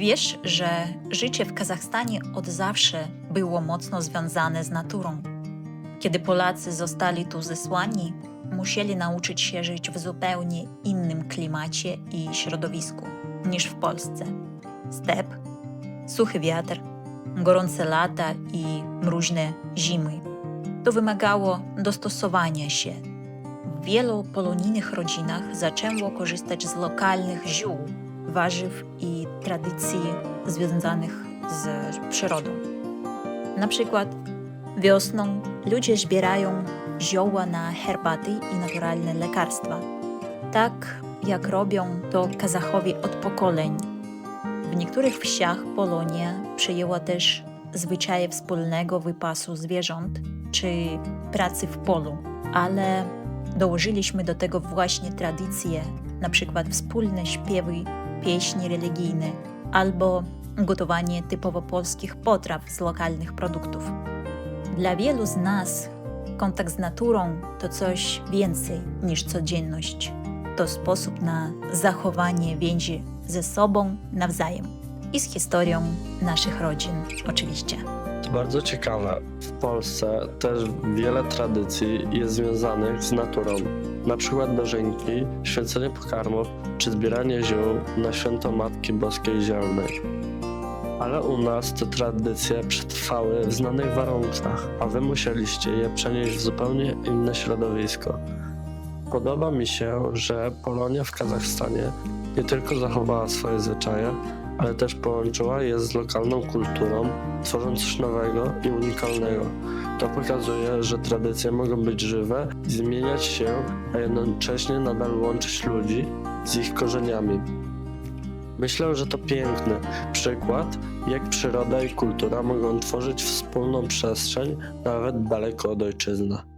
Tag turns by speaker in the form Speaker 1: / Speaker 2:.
Speaker 1: Wiesz, że życie w Kazachstanie od zawsze było mocno związane z naturą. Kiedy Polacy zostali tu zesłani, musieli nauczyć się żyć w zupełnie innym klimacie i środowisku niż w Polsce. Step, suchy wiatr, gorące lata i mróźne zimy. To wymagało dostosowania się. W wielu polonijnych rodzinach zaczęło korzystać z lokalnych ziół, warzyw i tradycji związanych z przyrodą. Na przykład wiosną ludzie zbierają zioła na herbaty i naturalne lekarstwa. Tak jak robią to Kazachowie od pokoleń. W niektórych wsiach Polonia przejęła też zwyczaje wspólnego wypasu zwierząt czy pracy w polu, ale dołożyliśmy do tego właśnie tradycje, na przykład wspólne śpiewy, pieśni religijne albo gotowanie typowo polskich potraw z lokalnych produktów. Dla wielu z nas kontakt z naturą to coś więcej niż codzienność. To sposób na zachowanie więzi ze sobą nawzajem i z historią naszych rodzin, oczywiście.
Speaker 2: Bardzo ciekawe. W Polsce też wiele tradycji jest związanych z naturą. Na przykład dożynki, święcenie pokarmów czy zbieranie ziół na święto Matki Boskiej Zielnej. Ale u nas te tradycje przetrwały w znanych warunkach, a wy musieliście je przenieść w zupełnie inne środowisko. Podoba mi się, że Polonia w Kazachstanie nie tylko zachowała swoje zwyczaje, ale też połączyła je z lokalną kulturą, tworząc coś nowego i unikalnego. To pokazuje, że tradycje mogą być żywe zmieniać się, a jednocześnie nadal łączyć ludzi z ich korzeniami. Myślę, że to piękny przykład, jak przyroda i kultura mogą tworzyć wspólną przestrzeń nawet daleko od ojczyzny.